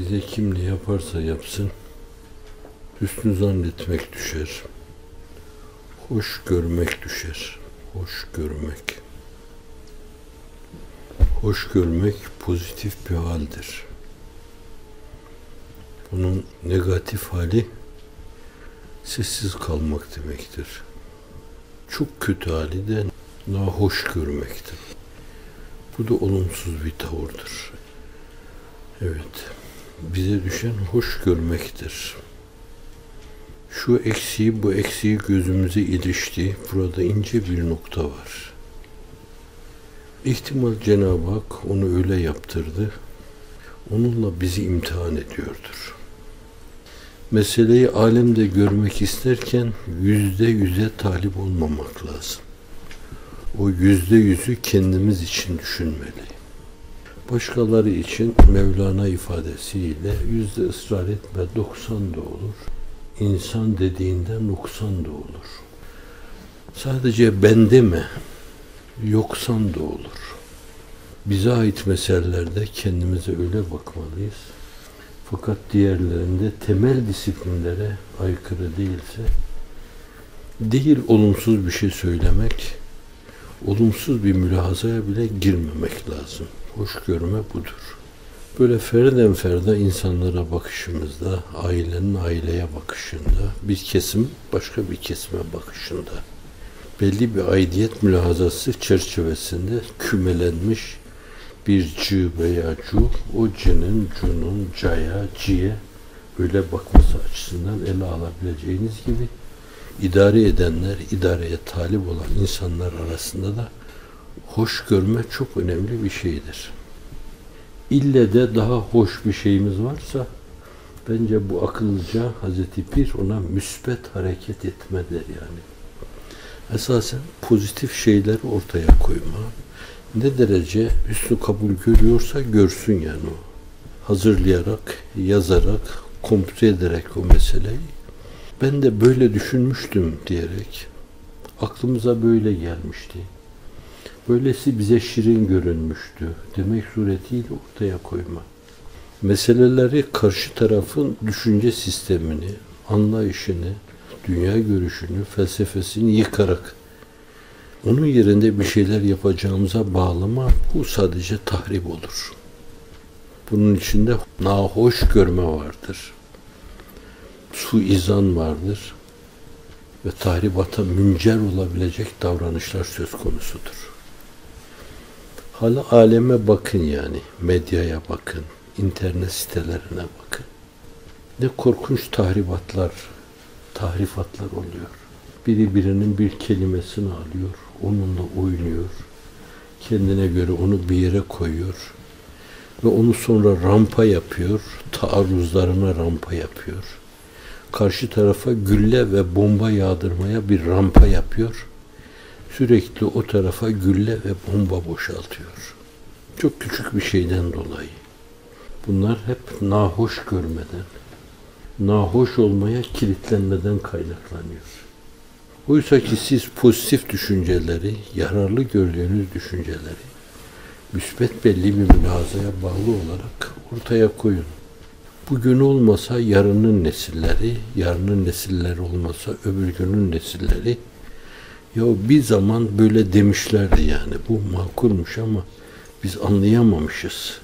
Bize kim ne yaparsa yapsın, hüsnü zannetmek düşer. Hoş görmek düşer. Hoş görmek. Hoş görmek pozitif bir haldir. Bunun negatif hali sessiz kalmak demektir. Çok kötü hali de nahoş görmektir. Bu da olumsuz bir tavırdır. Evet, bize düşen hoş görmektir. Şu eksiği bu eksiği gözümüze ilişti. Burada ince bir nokta var. İhtimal Cenab-ı Hak onu öyle yaptırdı. Onunla bizi imtihan ediyordur. Meseleyi alemde görmek isterken yüzde yüze talip olmamak lazım. O yüzde yüzü kendimiz için düşünmeli. Başkaları için Mevlana ifadesiyle yüzde ısrar etme, doksan da olur. İnsan dediğinde noksan da olur. Sadece bende mi, yoksan da olur. Bize ait meselelerde kendimize öyle bakmalıyız. Fakat diğerlerinde temel disiplinlere aykırı değilse, değil olumsuz bir şey söylemek, olumsuz bir mülahazaya bile girmemek lazım. Hoş görme budur. Böyle ferden ferda insanlara bakışımızda, ailenin aileye bakışında, bir kesim başka bir kesime bakışında, belli bir aidiyet mülahazası çerçevesinde kümelenmiş bir cı veya cu, o cinin, cunun, caya, ciye öyle bakması açısından ele alabileceğiniz gibi idare edenler, idareye talip olan insanlar arasında da hoş görme çok önemli bir şeydir. İlle de daha hoş bir şeyimiz varsa bence bu akıllıca Hazreti Pir ona müsbet hareket etmedir yani. Esasen pozitif şeyler ortaya koyma. Ne derece üstü kabul görüyorsa görsün yani o. Hazırlayarak, yazarak, kompüte ederek o meseleyi. Ben de böyle düşünmüştüm diyerek aklımıza böyle gelmişti böylesi bize şirin görünmüştü demek suretiyle ortaya koyma. Meseleleri karşı tarafın düşünce sistemini, anlayışını, dünya görüşünü, felsefesini yıkarak onun yerinde bir şeyler yapacağımıza bağlama bu sadece tahrip olur. Bunun içinde nahoş görme vardır. Suizan vardır. Ve tahribata müncer olabilecek davranışlar söz konusudur. Hala aleme bakın yani. Medyaya bakın. internet sitelerine bakın. Ne korkunç tahribatlar, tahrifatlar oluyor. Biri birinin bir kelimesini alıyor, onunla oynuyor. Kendine göre onu bir yere koyuyor. Ve onu sonra rampa yapıyor, taarruzlarına rampa yapıyor. Karşı tarafa gülle ve bomba yağdırmaya bir rampa yapıyor sürekli o tarafa gülle ve bomba boşaltıyor. Çok küçük bir şeyden dolayı. Bunlar hep nahoş görmeden, nahoş olmaya kilitlenmeden kaynaklanıyor. Oysa ki siz pozitif düşünceleri, yararlı gördüğünüz düşünceleri, müsbet belli bir mülazaya bağlı olarak ortaya koyun. Bugün olmasa yarının nesilleri, yarının nesilleri olmasa öbür günün nesilleri ya bir zaman böyle demişlerdi yani. Bu makulmuş ama biz anlayamamışız.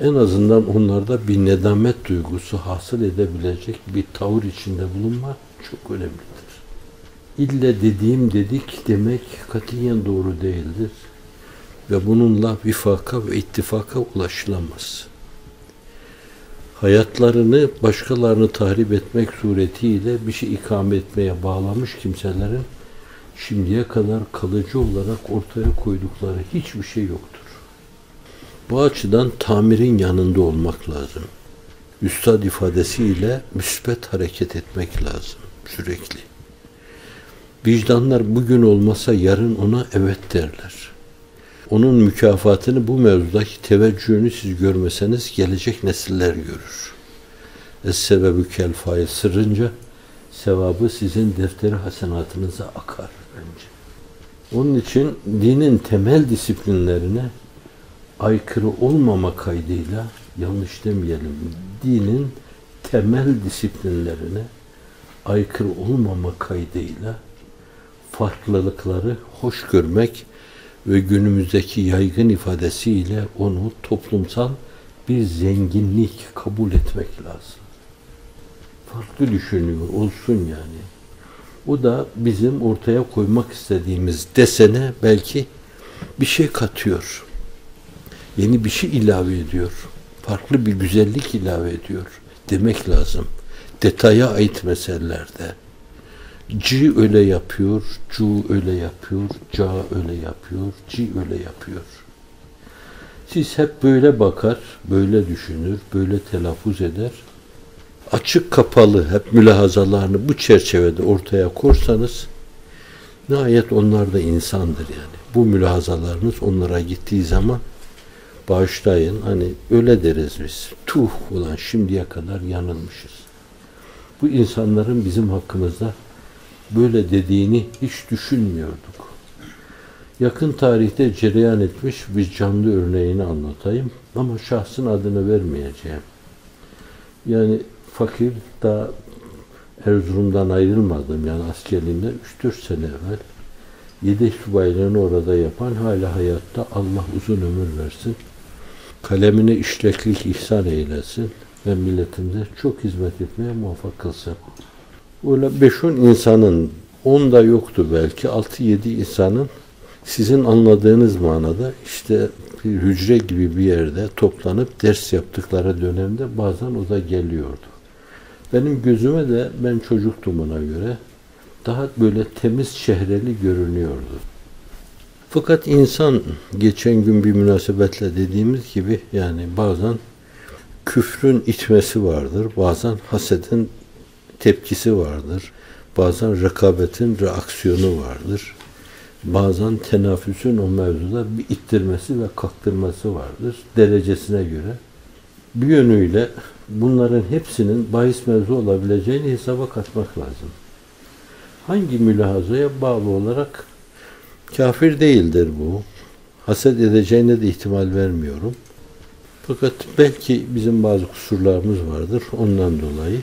En azından onlarda bir nedamet duygusu hasıl edebilecek bir tavır içinde bulunma çok önemlidir. İlle dediğim dedik demek katiyen doğru değildir. Ve bununla vifaka ve ittifaka ulaşılamaz. Hayatlarını başkalarını tahrip etmek suretiyle bir şey ikame etmeye bağlamış kimselerin şimdiye kadar kalıcı olarak ortaya koydukları hiçbir şey yoktur. Bu açıdan tamirin yanında olmak lazım. Üstad ifadesiyle müsbet hareket etmek lazım sürekli. Vicdanlar bugün olmasa yarın ona evet derler. Onun mükafatını bu mevzudaki teveccühünü siz görmeseniz gelecek nesiller görür. Es-sebebü kel sırrınca sevabı sizin defteri hasenatınıza akar önce. Onun için dinin temel disiplinlerine aykırı olmama kaydıyla yanlış demeyelim, dinin temel disiplinlerine aykırı olmama kaydıyla farklılıkları hoş görmek ve günümüzdeki yaygın ifadesiyle onu toplumsal bir zenginlik kabul etmek lazım. Farklı düşünüyor olsun yani. O da bizim ortaya koymak istediğimiz desene belki bir şey katıyor. Yeni bir şey ilave ediyor. Farklı bir güzellik ilave ediyor demek lazım. Detaya ait meselelerde. C öyle yapıyor, cu öyle yapıyor, ca öyle yapıyor, ci öyle yapıyor. Siz hep böyle bakar, böyle düşünür, böyle telaffuz eder. Açık kapalı hep mülahazalarını bu çerçevede ortaya korsanız nihayet onlar da insandır yani. Bu mülahazalarınız onlara gittiği zaman bağışlayın hani öyle deriz biz. Tuh ulan şimdiye kadar yanılmışız. Bu insanların bizim hakkımızda böyle dediğini hiç düşünmüyorduk. Yakın tarihte cereyan etmiş bir canlı örneğini anlatayım ama şahsın adını vermeyeceğim. Yani fakir da Erzurum'dan ayrılmadım yani askerliğimde 3-4 sene evvel yedek subaylığını orada yapan hala hayatta Allah uzun ömür versin. Kalemine işleklik ihsan eylesin ve milletimize çok hizmet etmeye muvaffak kılsın. Öyle 5-10 insanın 10 da yoktu belki 6-7 insanın sizin anladığınız manada işte bir hücre gibi bir yerde toplanıp ders yaptıkları dönemde bazen o da geliyordu. Benim gözüme de ben çocuktum ona göre daha böyle temiz şehreli görünüyordu. Fakat insan geçen gün bir münasebetle dediğimiz gibi yani bazen küfrün itmesi vardır, bazen hasedin tepkisi vardır, bazen rekabetin reaksiyonu vardır, bazen tenafüsün o mevzuda bir ittirmesi ve kaktırması vardır derecesine göre. Bir yönüyle bunların hepsinin bahis mevzu olabileceğini hesaba katmak lazım. Hangi mülahazaya bağlı olarak kafir değildir bu. Haset edeceğine de ihtimal vermiyorum. Fakat belki bizim bazı kusurlarımız vardır ondan dolayı.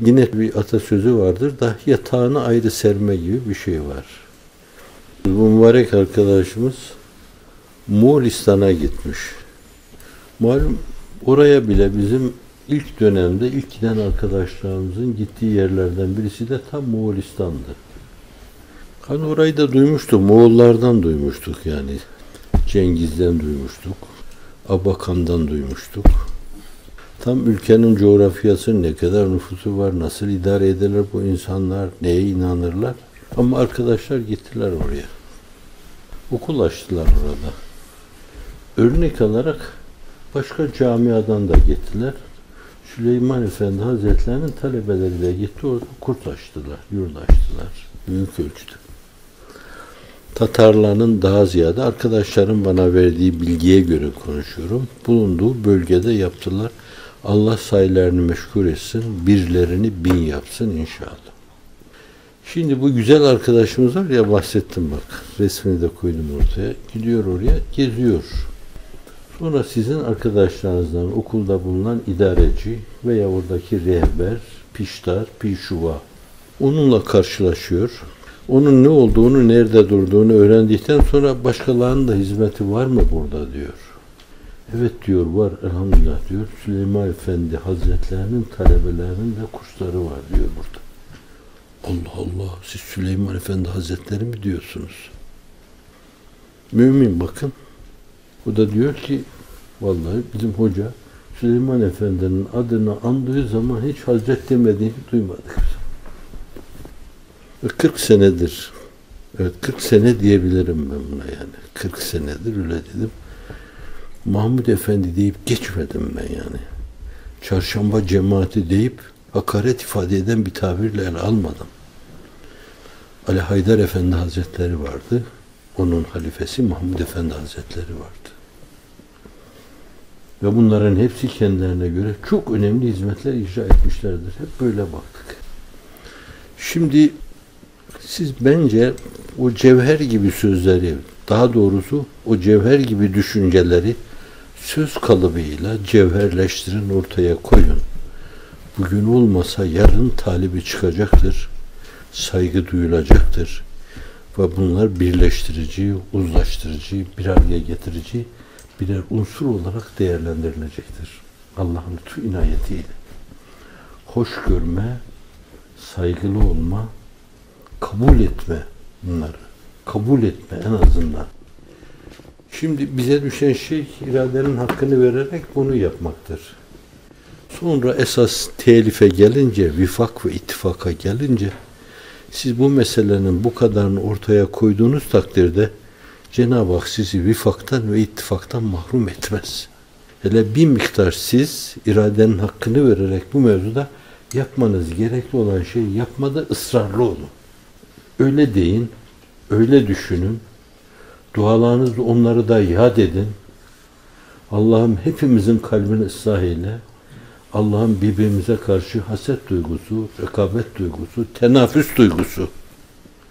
Yine bir atasözü vardır da yatağını ayrı serme gibi bir şey var. Bu mübarek arkadaşımız Moğolistan'a gitmiş. Malum oraya bile bizim ilk dönemde ilk giden arkadaşlarımızın gittiği yerlerden birisi de tam Moğolistan'dı. Hani orayı da duymuştuk, Moğollardan duymuştuk yani. Cengiz'den duymuştuk, Abakan'dan duymuştuk. Tam ülkenin coğrafyası ne kadar nüfusu var, nasıl idare ederler bu insanlar, neye inanırlar. Ama arkadaşlar gittiler oraya. Okul açtılar orada. Örnek alarak başka camiadan da gittiler. Süleyman Efendi Hazretlerinin talebeleri de gitti orada kurt açtılar, yurt açtılar. Büyük ölçüde. Tatarların daha ziyade arkadaşlarım bana verdiği bilgiye göre konuşuyorum. Bulunduğu bölgede yaptılar. Allah sayılarını meşgul etsin, birlerini bin yapsın inşallah. Şimdi bu güzel arkadaşımız var ya bahsettim bak. Resmini de koydum ortaya. Gidiyor oraya, geziyor. Sonra sizin arkadaşlarınızdan okulda bulunan idareci veya oradaki rehber, piştar, pişuva onunla karşılaşıyor. Onun ne olduğunu, nerede durduğunu öğrendikten sonra başkalarının da hizmeti var mı burada diyor. Evet diyor var elhamdülillah diyor. Süleyman Efendi Hazretlerinin talebelerinin de kursları var diyor burada. Allah Allah siz Süleyman Efendi Hazretleri mi diyorsunuz? Mümin bakın. O da diyor ki vallahi bizim hoca Süleyman Efendi'nin adını andığı zaman hiç Hazret demediğini duymadık. 40 senedir evet 40 sene diyebilirim ben buna yani. 40 senedir öyle dedim. Mahmud Efendi deyip geçmedim ben yani. Çarşamba cemaati deyip hakaret ifade eden bir tabirle ele almadım. Ali Haydar Efendi Hazretleri vardı. Onun halifesi Mahmud Efendi Hazretleri vardı. Ve bunların hepsi kendilerine göre çok önemli hizmetler icra etmişlerdir. Hep böyle baktık. Şimdi siz bence o cevher gibi sözleri, daha doğrusu o cevher gibi düşünceleri söz kalıbıyla cevherleştirin ortaya koyun. Bugün olmasa yarın talibi çıkacaktır. Saygı duyulacaktır. Ve bunlar birleştirici, uzlaştırıcı, bir araya getirici birer unsur olarak değerlendirilecektir. Allah'ın lütfu inayetiyle. Hoş görme, saygılı olma, kabul etme bunları. Kabul etme en azından. Şimdi bize düşen şey iradenin hakkını vererek bunu yapmaktır. Sonra esas telife gelince, vifak ve ittifaka gelince siz bu meselenin bu kadarını ortaya koyduğunuz takdirde Cenab-ı Hak sizi vifaktan ve ittifaktan mahrum etmez. Hele bir miktar siz iradenin hakkını vererek bu mevzuda yapmanız gerekli olan şeyi yapmada ısrarlı olun. Öyle deyin, öyle düşünün. Dualarınızla onları da yad edin. Allah'ım hepimizin kalbini ıslah eyle. Allah'ın birbirimize karşı haset duygusu, rekabet duygusu, tenafüs duygusu.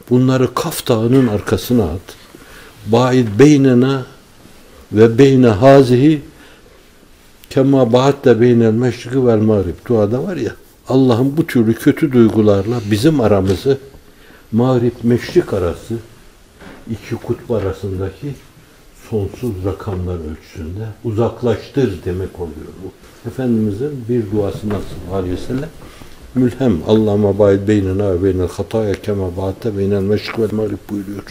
Bunları Kaf Dağı'nın arkasına at. Ba'id beynena ve beyne hazihi kema ba'atte beynel meşriki vel mağrib. Duada var ya, Allah'ın bu türlü kötü duygularla bizim aramızı mağrib meşrik arası iki kutbu arasındaki sonsuz rakamlar ölçüsünde uzaklaştır demek oluyor bu. Efendimizin bir duası nasıl aleyhi ve sellem mülhem Allah'ıma bayit beynena ve beynel hataya kema baatte beynel meşrik vel mağrib buyuruyor.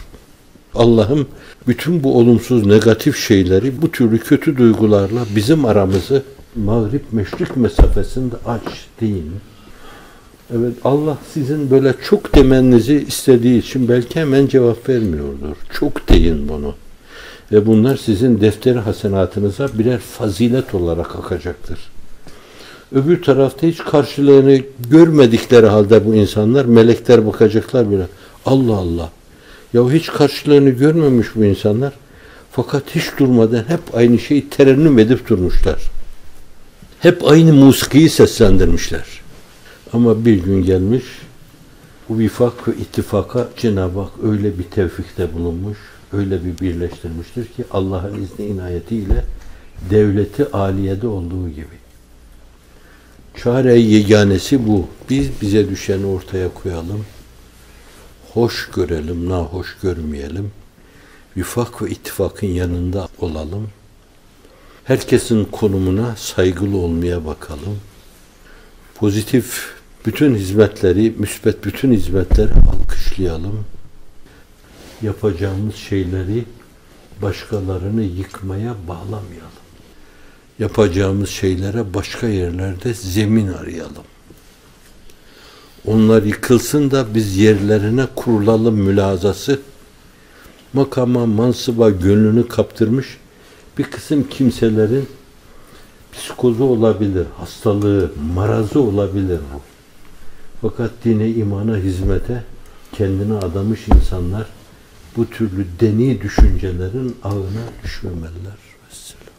Allah'ım bütün bu olumsuz negatif şeyleri bu türlü kötü duygularla bizim aramızı mağrip meşrik mesafesinde aç deyin. Evet Allah sizin böyle çok demenizi istediği için belki hemen cevap vermiyordur. Çok deyin bunu. Ve bunlar sizin defteri hasenatınıza birer fazilet olarak akacaktır. Öbür tarafta hiç karşılığını görmedikleri halde bu insanlar melekler bakacaklar bile. Allah Allah. Ya hiç karşılığını görmemiş bu insanlar. Fakat hiç durmadan hep aynı şeyi terennüm edip durmuşlar. Hep aynı musikiyi seslendirmişler. Ama bir gün gelmiş, bu vifak ve ittifaka Cenab-ı Hak öyle bir tevfikte bulunmuş, öyle bir birleştirmiştir ki Allah'ın izni inayetiyle devleti aliyede olduğu gibi. Çare yeganesi bu. Biz bize düşeni ortaya koyalım. Hoş görelim, nahoş görmeyelim. Vifak ve ittifakın yanında olalım. Herkesin konumuna saygılı olmaya bakalım. Pozitif bütün hizmetleri, müsbet bütün hizmetleri alkışlayalım. Yapacağımız şeyleri başkalarını yıkmaya bağlamayalım. Yapacağımız şeylere başka yerlerde zemin arayalım. Onlar yıkılsın da biz yerlerine kurulalım mülazası. Makama, mansıba gönlünü kaptırmış bir kısım kimselerin psikozu olabilir, hastalığı, marazı olabilir bu. Fakat dine, imana, hizmete kendine adamış insanlar bu türlü deni düşüncelerin ağına düşmemeliler. Vesselam.